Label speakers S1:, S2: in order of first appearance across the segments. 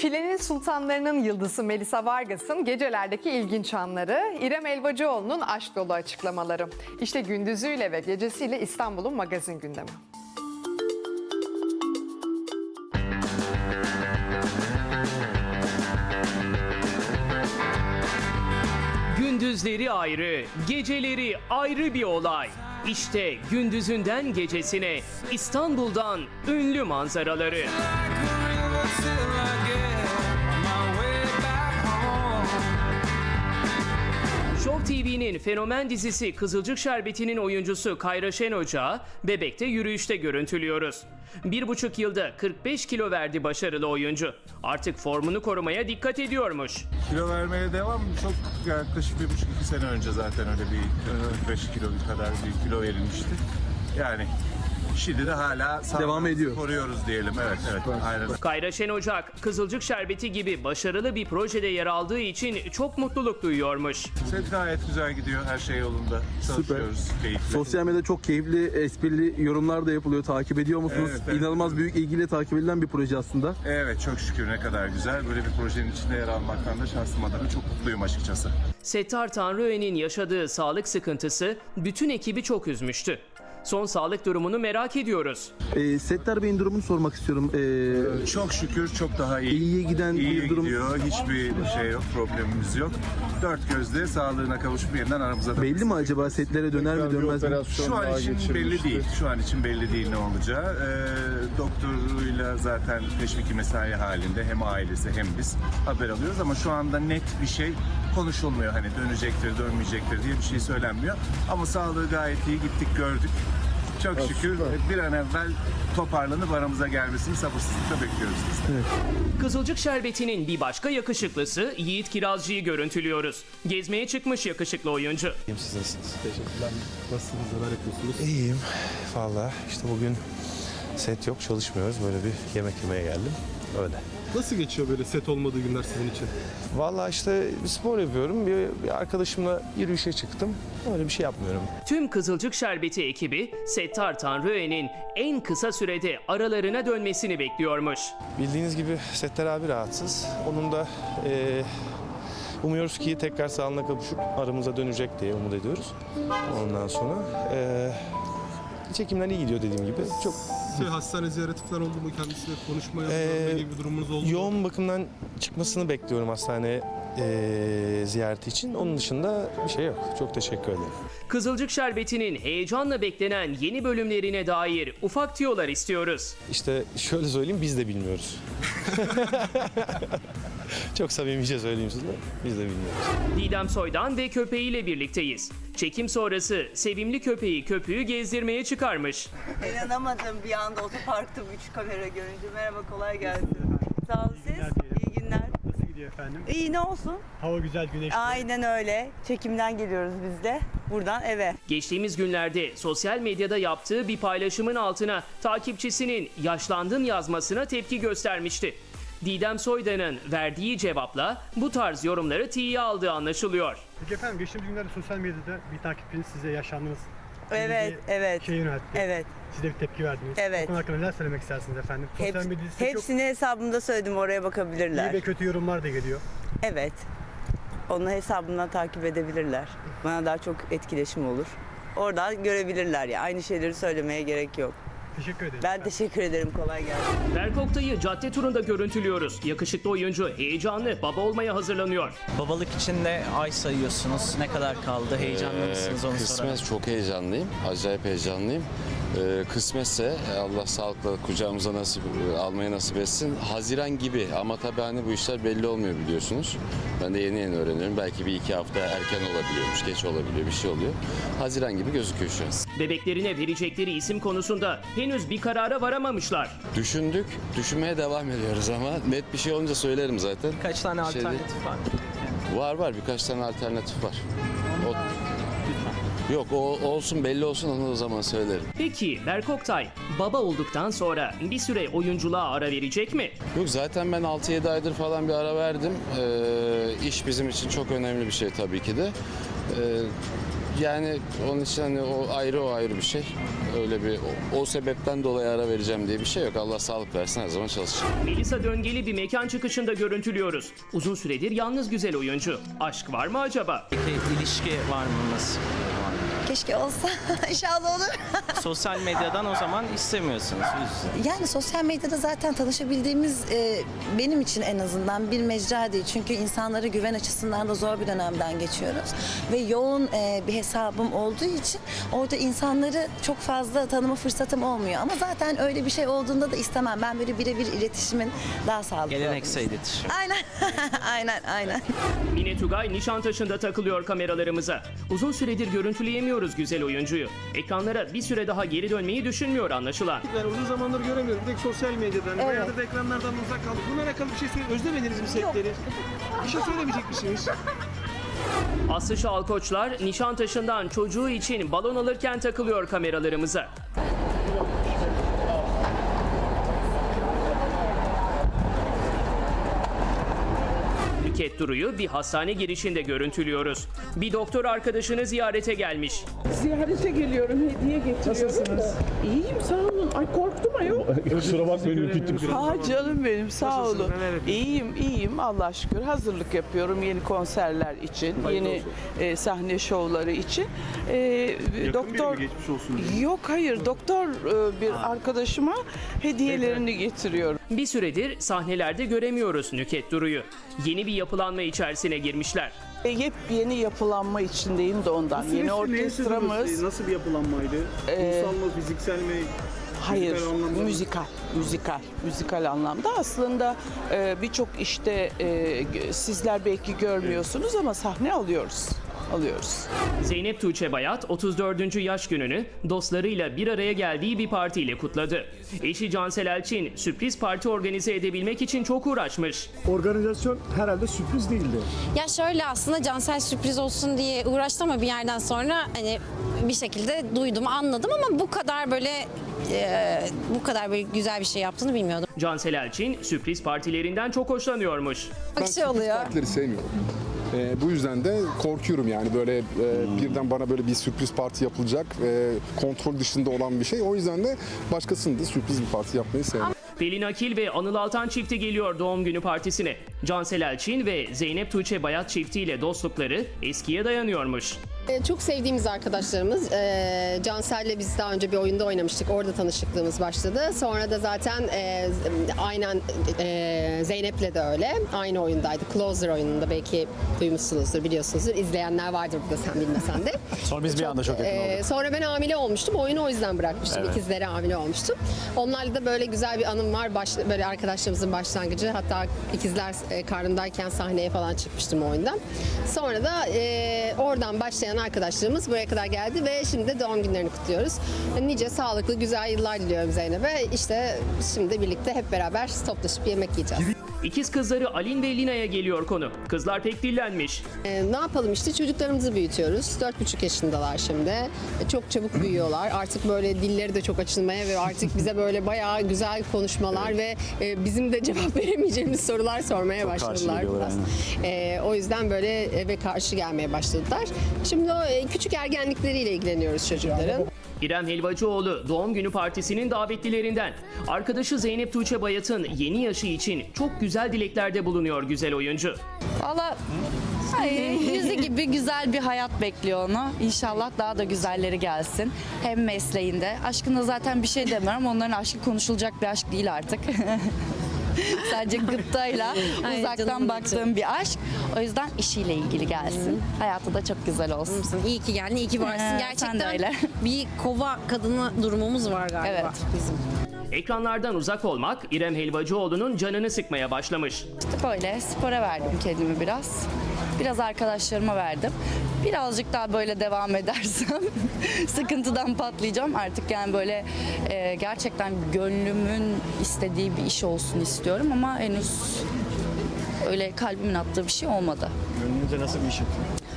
S1: Filenin sultanlarının yıldızı Melisa Vargas'ın gecelerdeki ilginç anları, İrem Elvacıoğlu'nun aşk dolu açıklamaları. İşte gündüzüyle ve gecesiyle İstanbul'un magazin gündemi.
S2: Gündüzleri ayrı, geceleri ayrı bir olay. İşte gündüzünden gecesine İstanbul'dan ünlü manzaraları. TV'nin fenomen dizisi Kızılcık Şerbeti'nin oyuncusu Kayra Şen Ocağı Bebek'te yürüyüşte görüntülüyoruz. Bir buçuk yılda 45 kilo verdi başarılı oyuncu. Artık formunu korumaya dikkat ediyormuş.
S3: Kilo vermeye devam. Çok yaklaşık bir buçuk iki sene önce zaten öyle bir 5 kilo kadar bir kilo verilmişti. Yani şimdi de hala sağlığımızı
S4: ediyor.
S3: koruyoruz diyelim. Evet evet aynen.
S2: Kayra Şen Ocak, Kızılcık Şerbeti gibi başarılı bir projede yer aldığı için çok mutluluk duyuyormuş.
S3: Set gayet güzel gidiyor. Her şey yolunda. Çalışıyoruz. Keyifli.
S4: Sosyal medyada çok keyifli, esprili yorumlar da yapılıyor. Takip ediyor musunuz?
S3: Evet, evet.
S4: İnanılmaz büyük ilgiyle takip edilen bir proje aslında.
S3: Evet çok şükür ne kadar güzel. Böyle bir projenin içinde yer almaktan da şahsım adına çok mutluyum açıkçası.
S2: Settar Tanrıöğen'in yaşadığı sağlık sıkıntısı bütün ekibi çok üzmüştü. Son sağlık durumunu merak ediyoruz.
S4: Ee, Settar Bey'in durumunu sormak istiyorum. Ee,
S3: Çok şükür çok daha iyi.
S4: İyiye giden
S3: İyiye
S4: bir durum-
S3: gidiyor. Hiçbir şey yok, problemimiz yok. Dört gözle sağlığına kavuşup yeniden aramıza da
S4: belli mi acaba setlere döner mi dönmez mi?
S3: Şu an için belli değil. Şu an için belli değil ne olacağı. Ee, doktoruyla zaten teşviki mesai halinde hem ailesi hem biz haber alıyoruz ama şu anda net bir şey konuşulmuyor. Hani dönecektir, dönmeyecektir diye bir şey söylenmiyor. Ama sağlığı gayet iyi gittik gördük. Çok şükür bir an evvel toparlanıp aramıza gelmesini sabırsızlıkla bekliyoruz biz. de.
S2: Kızılcık Şerbeti'nin bir başka yakışıklısı Yiğit Kirazcı'yı görüntülüyoruz. Gezmeye çıkmış yakışıklı oyuncu.
S5: İyiyim siz nasılsınız?
S4: Teşekkürler. Nasılsınız? Neler yapıyorsunuz?
S5: İyiyim. Valla işte bugün set yok çalışmıyoruz. Böyle bir yemek yemeye geldim. Öyle.
S6: Nasıl geçiyor böyle set olmadığı günler sizin için?
S5: Valla işte bir spor yapıyorum. Bir, bir arkadaşımla yürüyüşe çıktım. Öyle bir şey yapmıyorum.
S2: Tüm Kızılcık Şerbeti ekibi Settar Tanrıöğen'in en kısa sürede aralarına dönmesini bekliyormuş.
S5: Bildiğiniz gibi Settar abi rahatsız. Onun da eee, umuyoruz ki tekrar sağlığına kavuşup aramıza dönecek diye umut ediyoruz. Ondan sonra eee çekimler iyi gidiyor dediğim gibi. Çok
S6: Şey, hastane ziyareti falan oldu mu kendisiyle konuşmaya
S5: Ee,
S6: görme gibi bir durumunuz oldu mu?
S5: Yoğun bakımdan çıkmasını bekliyorum hastane eee, ziyareti için. Onun dışında bir şey yok. Çok teşekkür ederim.
S2: Kızılcık Şerbeti'nin heyecanla beklenen yeni bölümlerine dair ufak tiyolar istiyoruz.
S5: İşte şöyle söyleyeyim biz de bilmiyoruz. Çok samimice söyleyeyim size. Biz de bilmiyoruz.
S2: Didem Soydan ve köpeğiyle birlikteyiz. Çekim sonrası sevimli köpeği köpüğü gezdirmeye çıkarmış.
S7: İnanamadım bir anda otoparkta üç kamera görünce. Merhaba kolay gelsin. Sağ olun siz. İyi günler.
S8: Nasıl gidiyor efendim?
S7: İyi ne olsun?
S8: Hava güzel, güneşli.
S7: Aynen öyle. Çekimden geliyoruz biz de. Buradan eve.
S2: Geçtiğimiz günlerde sosyal medyada yaptığı bir paylaşımın altına takipçisinin yaşlandın yazmasına tepki göstermişti. Didem Soydan'ın verdiği cevapla bu tarz yorumları tiye aldığı anlaşılıyor.
S8: Peki efendim geçtiğimiz günlerde sosyal medyada bir takipçiniz size yaşlandınız.
S7: Evet,
S8: bir
S7: evet.
S8: Şey yöneltti.
S7: Evet.
S8: Siz de bir tepki verdiniz.
S7: Evet.
S8: Bu konu hakkında neler söylemek istersiniz efendim? Sosyal
S7: Hep,
S8: medyada size çok
S7: hepsini hesabımda söyledim oraya
S8: iyi
S7: bakabilirler.
S8: ve kötü yorumlar da geliyor.
S7: Evet. Onu hesabımdan takip edebilirler. Bana daha çok etkileşim olur. Oradan görebilirler ya. Aynı şeyleri söylemeye gerek yok.
S8: Teşekkür ederim.
S7: Ben teşekkür ederim. Kolay gelsin.
S2: Berk Oktay'ı cadde turunda görüntülüyoruz. Yakışıklı oyuncu heyecanlı baba olmaya hazırlanıyor.
S9: Babalık için de ay sayıyorsunuz. Ne kadar kaldı? Heyecanlı mısınız onu soralım.
S10: Kısmet çok heyecanlıyım. Acayip heyecanlıyım. Ee, kısmetse Allah sağlıkla kucağımıza nasip almayı nasip etsin. Haziran gibi ama tabii hani bu işler belli olmuyor biliyorsunuz. Ben de yeni yeni öğreniyorum. Belki bir iki hafta erken olabiliyormuş, geç olabiliyor, bir şey oluyor. Haziran gibi gözüküyor şu an.
S2: Bebeklerine verecekleri isim konusunda henüz bir karara varamamışlar.
S10: Düşündük, düşünmeye devam ediyoruz ama net bir şey olunca söylerim zaten.
S9: Kaç tane
S10: Şey değil.
S9: alternatif var?
S10: Var var birkaç tane alternatif var. Yok o olsun belli olsun onu o zaman söylerim.
S2: Peki Berk Oktay baba olduktan sonra bir süre oyunculuğa ara verecek mi?
S10: Yok zaten ben 6-7 aydır falan bir ara verdim. Ee, iş bizim için çok önemli bir şey tabii ki de. Ee, yani onun için hani o ayrı o ayrı bir şey. Öyle bir o, o sebepten dolayı ara vereceğim diye bir şey yok. Allah sağlık versin her zaman çalışacağım.
S2: Melisa Döngeli bir mekan çıkışında görüntülüyoruz. Uzun süredir yalnız güzel oyuncu. Aşk var mı acaba?
S9: Peki ilişki var mı nasıl?
S11: Keşke olsa. İnşallah olur.
S9: Sosyal medyadan o zaman istemiyorsunuz.
S11: Yani sosyal medyada zaten tanışabildiğimiz e, benim için en azından bir mecra değil. Çünkü insanlara güven açısından da zor bir dönemden geçiyoruz. Ve yoğun e, bir hesabım olduğu için orada insanları çok fazla tanıma fırsatım olmuyor. Ama zaten öyle bir şey olduğunda da istemem. Ben böyle birebir iletişimin daha sağlıklı
S9: Geleneksel iletişim.
S11: Aynen. aynen, aynen.
S2: Mine Tugay Nişantaşı'nda takılıyor kameralarımıza. Uzun süredir görüntüleyemiyoruz güzel oyuncuyu. Ekranlara bir süre daha geri dönmeyi düşünmüyor anlaşılan.
S12: Yani uzun zamandır göremiyorum. Bir tek sosyal medyadan, evet. bayağı da ekranlardan uzak kaldık. Bununla alakalı bir şey söyle. Özlemediniz mi setleri? Bir şey söylemeyecek misiniz?
S2: Aslı Şalkoçlar Nişantaşı'ndan çocuğu için balon alırken takılıyor kameralarımıza. Nüket Duru'yu bir hastane girişinde görüntülüyoruz. Bir doktor arkadaşını ziyarete gelmiş.
S13: Ziyarete geliyorum, hediye getiriyorum. Nasılsınız? İyiyim, sağ olun. Ay korktum ayol.
S6: Kusura bakmayın ürküttüm.
S13: Ha canım benim, sağ
S12: Nasılsınız?
S13: olun.
S12: Neler?
S13: İyiyim, iyiyim. Allah şükür. Hazırlık yapıyorum yeni konserler için, yeni e, sahne şovları için. E, doktor
S6: geçmiş olsun.
S13: Yok hayır, doktor e, bir arkadaşıma hediyelerini getiriyorum.
S2: Bir süredir sahnelerde göremiyoruz Nüket Duru'yu. Yeni bir yapılanma içerisine girmişler.
S13: E, yepyeni yapılanma içindeyim de ondan. Yeni orkestramız.
S12: Nasıl bir yapılanmaydı?
S13: Ee,
S12: Ruhsal mı, fiziksel mi?
S13: Hayır,
S12: Müzikal
S13: müzikal, müzikal, müzikal anlamda. Aslında e, birçok işte e, sizler belki görmüyorsunuz ama sahne alıyoruz, alıyoruz.
S2: Zeynep Tuğçe Bayat 34. yaş gününü dostlarıyla bir araya geldiği bir partiyle kutladı. Eşi Cansel Elçin sürpriz parti organize edebilmek için çok uğraşmış.
S6: Organizasyon herhalde sürpriz değildi.
S11: Ya şöyle aslında Cansel sürpriz olsun diye uğraştım ama bir yerden sonra hani bir şekilde duydum, anladım ama bu kadar böyle e, bu kadar böyle güzel bir şey yaptığını bilmiyordum.
S2: Cansel Elçin sürpriz partilerinden çok hoşlanıyormuş.
S11: Bak şey oluyor.
S6: partileri sevmiyorum. Ee, bu yüzden de korkuyorum yani böyle e, birden bana böyle bir sürpriz parti yapılacak e, kontrol dışında olan bir şey. O yüzden de başkasının da sürpriz bir parti yapmayı sevmiyorum.
S2: Pelin Akil ve Anıl Altan çifti geliyor doğum günü partisine. Cansel Elçin ve Zeynep Tuğçe Bayat çiftiyle dostlukları eskiye dayanıyormuş.
S11: Çok sevdiğimiz arkadaşlarımız. E, Cansel'le biz daha önce bir oyunda oynamıştık. Orada tanışıklığımız başladı. Sonra da zaten e, aynen e, Zeynep'le de öyle. Aynı oyundaydı. Closer oyununda belki duymuşsunuzdur, biliyorsunuzdur. İzleyenler vardır burada sen bilmesen de.
S12: Sonra biz bir anda çok
S11: Ee, sonra ben hamile olmuştum. Oyunu o yüzden bırakmıştım. İkizlere hamile olmuştum. Onlarla da böyle güzel bir anım var. Baş, böyle arkadaşlarımızın başlangıcı. Hatta ikizler e, karnımdayken sahneye falan çıkmıştım oyundan. Sonra da e, oradan başlayan arkadaşlarımız buraya kadar geldi ve şimdi de doğum günlerini kutluyoruz. Nice sağlıklı, güzel yıllar diliyorum Zeynep'e. İşte şimdi birlikte hep beraber toplaşıp yemek yiyeceğiz.
S2: İkiz kızları Alin ve Lina'ya geliyor konu. Kızlar pek dillenmiş.
S11: Ee, ne yapalım işte çocuklarımızı büyütüyoruz. 4,5 yaşındalar şimdi. E, Çok çabuk büyüyorlar. Artık böyle dilleri de çok açılmaya ve artık bize böyle bayağı güzel konuşmalar ve e, bizim de cevap veremeyeceğimiz sorular sormaya başladılar biraz. E, o yüzden böyle eve karşı gelmeye başladılar. Şimdi o e, küçük ergenlikleriyle ilgileniyoruz çocukların.
S2: İrem Helvacıoğlu doğum günü partisinin davetlilerinden. Arkadaşı Zeynep Tuğçe Bayat'ın yeni yaşı için çok güzel dileklerde bulunuyor güzel oyuncu.
S11: Valla yüzü gibi güzel bir hayat bekliyor onu. İnşallah daha da güzelleri gelsin. Hem mesleğinde. Aşkında zaten bir şey demiyorum. Onların aşkı konuşulacak bir aşk değil artık. Sadece gıptayla uzaktan baktığım bir aşk. O yüzden işiyle ilgili gelsin. Hayatı da çok güzel olsun.
S14: İyi ki geldin, iyi ki varsın.
S11: Ee, sen de
S14: Gerçekten
S11: öyle.
S14: bir kova kadını durumumuz var galiba
S11: Evet.
S14: bizim.
S2: Ekranlardan uzak olmak İrem Helvacıoğlu'nun canını sıkmaya başlamış.
S11: İşte böyle spora verdim kendimi biraz. Biraz arkadaşlarıma verdim. Birazcık daha böyle devam edersem sıkıntıdan patlayacağım. Artık yani böyle e, gerçekten gönlümün istediği bir iş olsun istiyorum ama henüz öyle kalbimin attığı bir şey olmadı.
S12: Gönlünüzce nasıl bir iş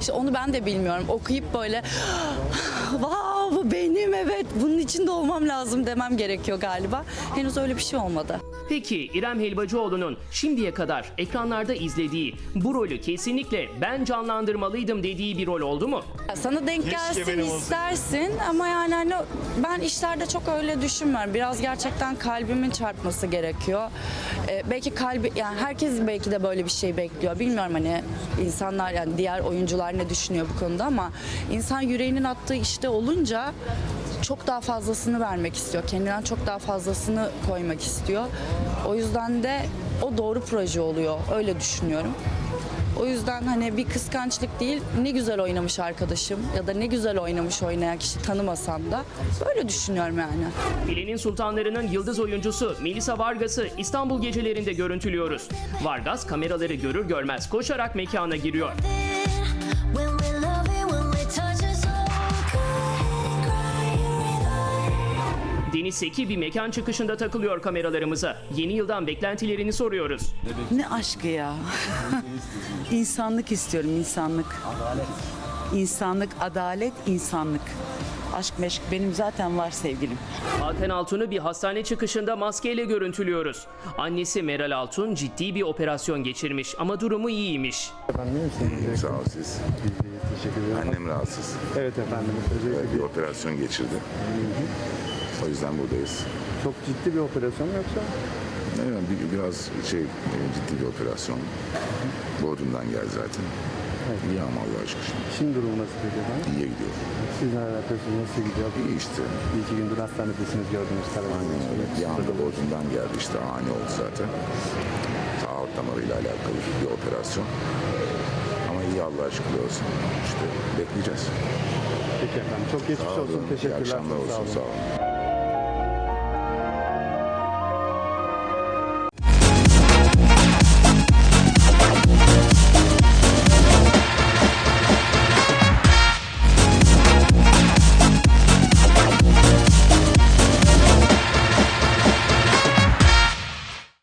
S11: İşte onu ben de bilmiyorum. Okuyup böyle wow
S14: bu benim evet bunun içinde olmam lazım demem gerekiyor galiba. Henüz öyle bir şey olmadı.
S2: Peki İrem Helvacıoğlu'nun şimdiye kadar ekranlarda izlediği bu rolü kesinlikle ben canlandırmalıydım dediği bir rol oldu mu?
S14: Sana denk gelsin istersin ama yani hani ben işlerde çok öyle düşünmüyorum. Biraz gerçekten kalbimin çarpması gerekiyor. Ee, belki kalbi yani herkes belki de böyle bir şey bekliyor. Bilmiyorum hani insanlar yani diğer oyuncular ne düşünüyor bu konuda ama insan yüreğinin attığı işte olunca çok daha fazlasını vermek istiyor. Kendinden çok daha fazlasını koymak istiyor. O yüzden de o doğru proje oluyor. Öyle düşünüyorum. O yüzden hani bir kıskançlık değil, ne güzel oynamış arkadaşım ya da ne güzel oynamış oynayan kişi tanımasam da böyle düşünüyorum yani.
S2: Filenin Sultanları'nın yıldız oyuncusu Melisa Vargas'ı İstanbul gecelerinde görüntülüyoruz. Vargas kameraları görür görmez koşarak mekana giriyor. Deniz Seki bir mekan çıkışında takılıyor kameralarımıza. Yeni yıldan beklentilerini soruyoruz.
S13: Ne aşkı ya? insanlık istiyorum, insanlık. İnsanlık, adalet, insanlık. Aşk meşk benim zaten var sevgilim.
S2: Hakan Altun'u bir hastane çıkışında maskeyle görüntülüyoruz. Annesi Meral Altun ciddi bir operasyon geçirmiş ama durumu iyiymiş.
S15: Sağ ol siz. Annem rahatsız.
S4: Evet efendim.
S15: Evet, bir operasyon geçirdi. O yüzden buradayız.
S4: Çok ciddi bir operasyon mu yoksa?
S15: Evet, bir- biraz şey e, ciddi bir operasyon. Bodrum'dan geldi zaten. İyi ama Allah'a şükür.
S4: Şimdi durumu nasıl peki efendim?
S15: İyiye gidiyor.
S4: Siz yapıyorsunuz? Nasıl gidiyor?
S15: İyi işte.
S4: Bir iki gündür hastanedesiniz gördüğünüz
S15: Aynen öyle. Bir anda Bodrum'dan geldi işte ani oldu zaten. Aort damarıyla alakalı bir operasyon. Ama iyi Allah'a şükür olsun. İşte bekleyeceğiz.
S4: Peki efendim. Çok geçmiş
S15: Sağ
S4: olsun.
S15: olun. İyi
S4: Teşekkürler.
S15: akşamlar
S4: Sağ
S15: olsun.
S4: olun.
S15: Sağ olun.